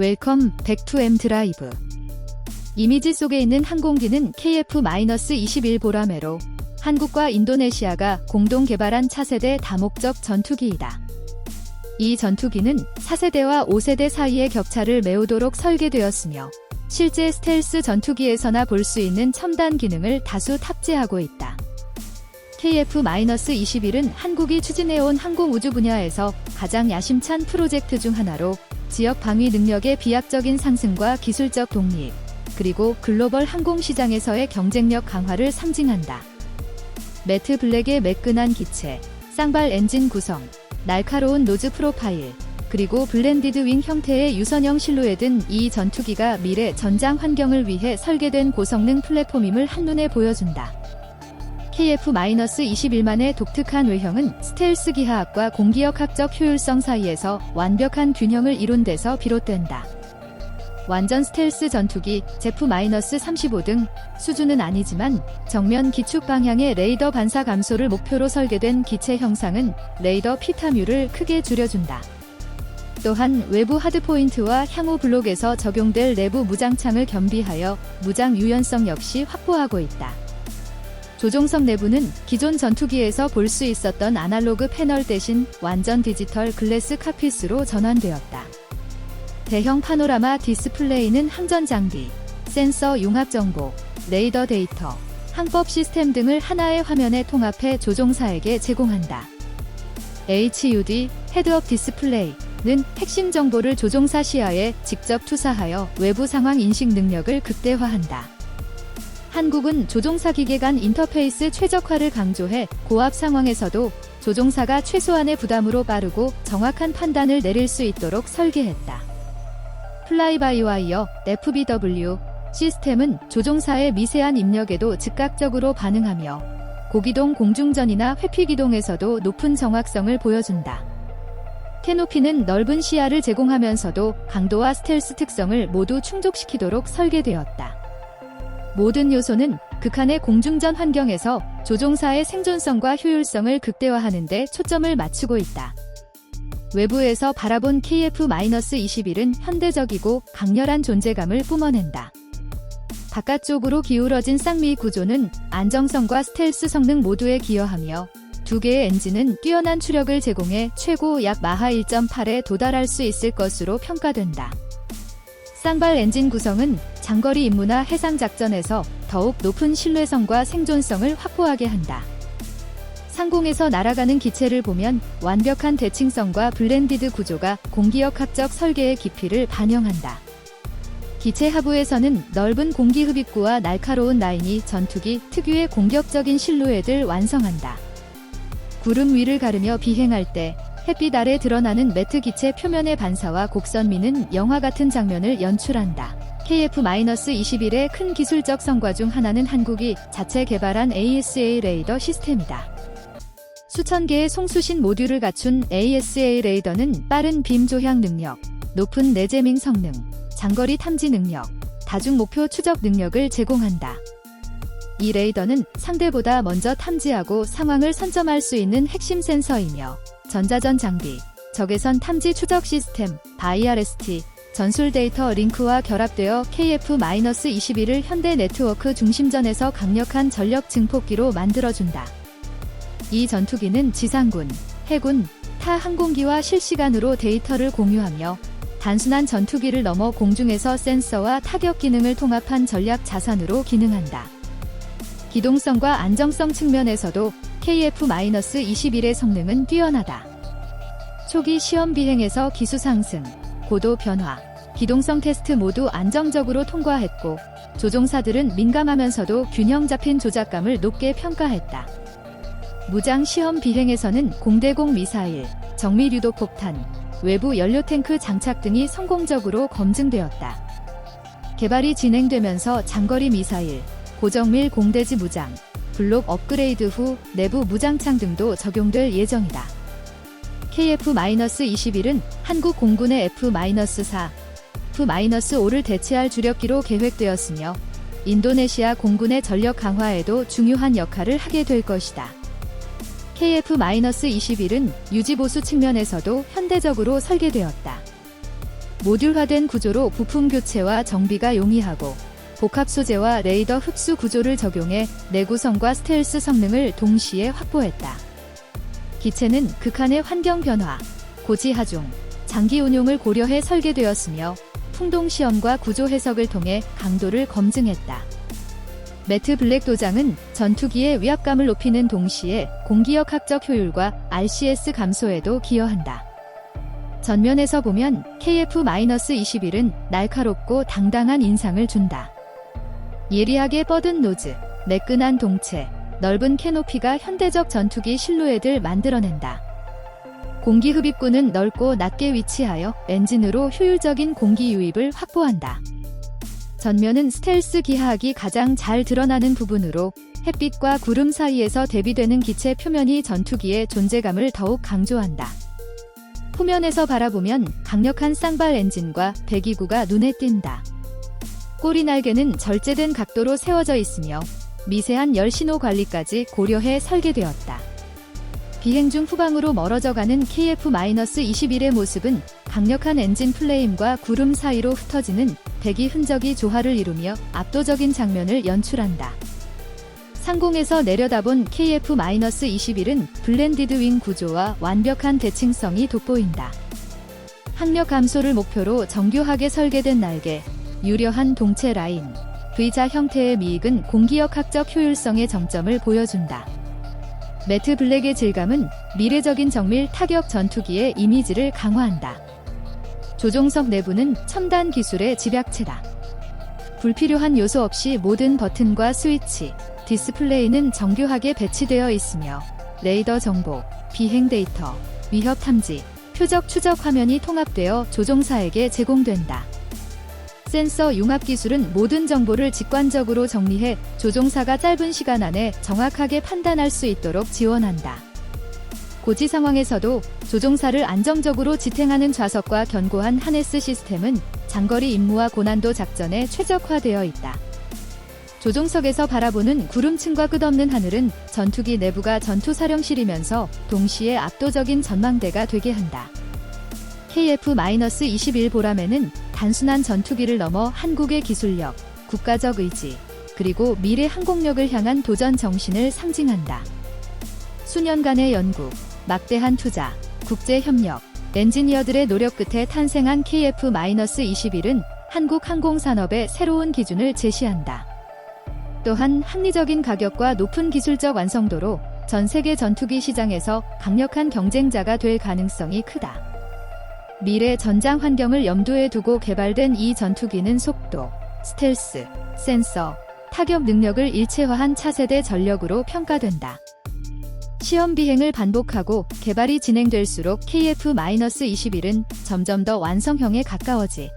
웰컴 백투엠 드라이브. 이미지 속에 있는 항공기는 KF-21 보라매로 한국과 인도네시아가 공동 개발한 차세대 다목적 전투기이다. 이 전투기는 4세대와 5세대 사이의 격차를 메우도록 설계되었으며 실제 스텔스 전투기에서나 볼 수 있는 첨단 기능을 다수 탑재하고 있다. KF-21은 한국이 추진해온 항공우주 분야에서 가장 야심찬 프로젝트 중 하나로 지역 방위 능력의 비약적인 상승과 기술적 독립, 그리고 글로벌 항공 시장에서의 경쟁력 강화를 상징한다. 매트 블랙의 매끈한 기체, 쌍발 엔진 구성, 날카로운 노즈 프로파일, 그리고 블렌디드 윙 형태의 유선형 실루엣은 이 전투기가 미래 전장 환경을 위해 설계된 고성능 플랫폼임을 한눈에 보여준다. KF-21만의 독특한 외형은 스텔스 기하학과 공기역학적 효율성 사이에서 완벽한 균형을 이룬 데서 비롯된다. 완전 스텔스 전투기 제프-35 등 수준은 아니지만 정면 기축 방향의 레이더 반사 감소를 목표로 설계된 기체 형상은 레이더 피타뮤를 크게 줄여준다. 또한 외부 하드포인트와 향후 블록에서 적용될 내부 무장창을 겸비하여 무장 유연성 역시 확보하고 있다. 조종석 내부는 기존 전투기에서 볼 수 있었던 아날로그 패널 대신 완전 디지털 글래스 카피스로 전환되었다. 대형 파노라마 디스플레이는 항전 장비, 센서 융합 정보, 레이더 데이터, 항법 시스템 등을 하나의 화면에 통합해 조종사에게 제공한다. HUD 헤드업 디스플레이는 핵심 정보를 조종사 시야에 직접 투사하여 외부 상황 인식 능력을 극대화한다. 한국은 조종사 기계 간 인터페이스 최적화를 강조해 고압 상황에서도 조종사가 최소한의 부담으로 빠르고 정확한 판단을 내릴 수 있도록 설계했다. 플라이바이와이어 FBW 시스템은 조종사의 미세한 입력에도 즉각적으로 반응하며 고기동 공중전이나 회피기동에서도 높은 정확성을 보여준다. 캐노피는 넓은 시야를 제공하면서도 강도와 스텔스 특성을 모두 충족시키도록 설계되었다. 모든 요소는 극한의 공중전 환경에서 조종사의 생존성과 효율성을 극대화하는 데 초점을 맞추고 있다. 외부에서 바라본 KF-21은 현대적이고 강렬한 존재감을 뿜어낸다. 바깥쪽으로 기울어진 쌍미 구조는 안정성과 스텔스 성능 모두에 기여하며 두 개의 엔진은 뛰어난 추력을 제공해 최고 약 마하 1.8에 도달할 수 있을 것으로 평가된다. 쌍발 엔진 구성은 장거리 임무나 해상 작전에서 더욱 높은 신뢰성과 생존성을 확보하게 한다. 상공에서 날아가는 기체를 보면 완벽한 대칭성과 블렌디드 구조가 공기역학적 설계의 깊이를 반영한다. 기체 하부에서는 넓은 공기 흡입구와 날카로운 라인이 전투기 특유의 공격적인 실루엣을 완성한다. 구름 위를 가르며 비행할 때 햇빛 아래 드러나는 매트 기체 표면의 반사와 곡선미는 영화 같은 장면을 연출한다. KF-21의 큰 기술적 성과 중 하나는 한국이 자체 개발한 ASA 레이더 시스템이다. 수천 개의 송수신 모듈을 갖춘 ASA 레이더는 빠른 빔 조향 능력, 높은 내재밍 성능, 장거리 탐지 능력, 다중 목표 추적 능력을 제공한다. 이 레이더는 상대보다 먼저 탐지하고 상황을 선점할 수 있는 핵심 센서이며 전자전 장비, 적외선 탐지 추적 시스템, 바이RST, 전술 데이터 링크와 결합되어 KF-21을 현대 네트워크 중심전에서 강력한 전력 증폭기로 만들어준다. 이 전투기는 지상군, 해군, 타 항공기와 실시간으로 데이터를 공유하며 단순한 전투기를 넘어 공중에서 센서와 타격 기능을 통합한 전략 자산으로 기능한다. 기동성과 안정성 측면에서도 KF-21의 성능은 뛰어나다. 초기 시험 비행에서 기수 상승, 고도 변화, 기동성 테스트 모두 안정적으로 통과했고 조종사들은 민감하면서도 균형 잡힌 조작감을 높게 평가했다. 무장 시험 비행에서는 공대공 미사일, 정밀 유도 폭탄, 외부 연료 탱크 장착 등이 성공적으로 검증되었다. 개발이 진행되면서 장거리 미사일, 고정밀 공대지 무장, 블록 업그레이드 후 내부 무장창 등도 적용될 예정이다. KF-21은 한국 공군의 F-4, F-5를 대체할 주력기로 계획되었으며 인도네시아 공군의 전력 강화에도 중요한 역할을 하게 될 것이다. KF-21은 유지보수 측면에서도 현대적으로 설계되었다. 모듈화된 구조로 부품 교체와 정비가 용이하고 복합 소재와 레이더 흡수 구조를 적용해 내구성과 스텔스 성능을 동시에 확보했다. 기체는 극한의 환경 변화, 고지 하중, 장기 운용을 고려해 설계되었으며 풍동 시험과 구조 해석을 통해 강도를 검증했다. 매트 블랙 도장은 전투기의 위압감을 높이는 동시에 공기역 학적 효율과 RCS 감소에도 기여한다. 전면에서 보면 KF-21은 날카롭고 당당한 인상을 준다. 예리하게 뻗은 노즈, 매끈한 동체, 넓은 캐노피가 현대적 전투기 실루엣을 만들어낸다. 공기 흡입구는 넓고 낮게 위치하여 엔진으로 효율적인 공기 유입을 확보한다. 전면은 스텔스 기하학이 가장 잘 드러나는 부분으로 햇빛과 구름 사이에서 대비되는 기체 표면이 전투기의 존재감을 더욱 강조한다. 후면에서 바라보면 강력한 쌍발 엔진과 배기구가 눈에 띈다. 꼬리 날개는 절제된 각도로 세워져 있으며 미세한 열 신호 관리까지 고려해 설계되었다. 비행 중 후방으로 멀어져 가는 KF-21의 모습은 강력한 엔진 플레임과 구름 사이로 흩어지는 배기 흔적이 조화를 이루며 압도적인 장면을 연출한다. 상공에서 내려다본 KF-21은 블렌디드 윙 구조와 완벽한 대칭성이 돋보인다. 항력 감소를 목표로 정교하게 설계된 날개, 유려한 동체 라인, V자 형태의 미익은 공기역학적 효율성의 정점을 보여준다. 매트 블랙의 질감은 미래적인 정밀 타격 전투기의 이미지를 강화한다. 조종석 내부는 첨단 기술의 집약체다. 불필요한 요소 없이 모든 버튼과 스위치, 디스플레이는 정교하게 배치되어 있으며 레이더 정보, 비행 데이터, 위협 탐지, 표적 추적 화면이 통합되어 조종사에게 제공된다. 센서 융합 기술은 모든 정보를 직관적으로 정리해 조종사가 짧은 시간 안에 정확하게 판단할 수 있도록 지원한다. 고지 상황에서도 조종사를 안정적으로 지탱하는 좌석과 견고한 하네스 시스템은 장거리 임무와 고난도 작전에 최적화되어 있다. 조종석에서 바라보는 구름층과 끝없는 하늘은 전투기 내부가 전투사령실이면서 동시에 압도적인 전망대가 되게 한다. KF-21 보람에는 단순한 전투기를 넘어 한국의 기술력, 국가적 의지, 그리고 미래 항공력을 향한 도전 정신을 상징한다. 수년간의 연구, 막대한 투자, 국제 협력, 엔지니어들의 노력 끝에 탄생한 KF-21은 한국 항공산업의 새로운 기준을 제시한다. 또한 합리적인 가격과 높은 기술적 완성도로 전 세계 전투기 시장에서 강력한 경쟁자가 될 가능성이 크다. 미래 전장 환경을 염두에 두고 개발된 이 전투기는 속도, 스텔스, 센서, 타격 능력을 일체화한 차세대 전력으로 평가된다. 시험 비행을 반복하고 개발이 진행될수록 KF-21은 점점 더 완성형에 가까워지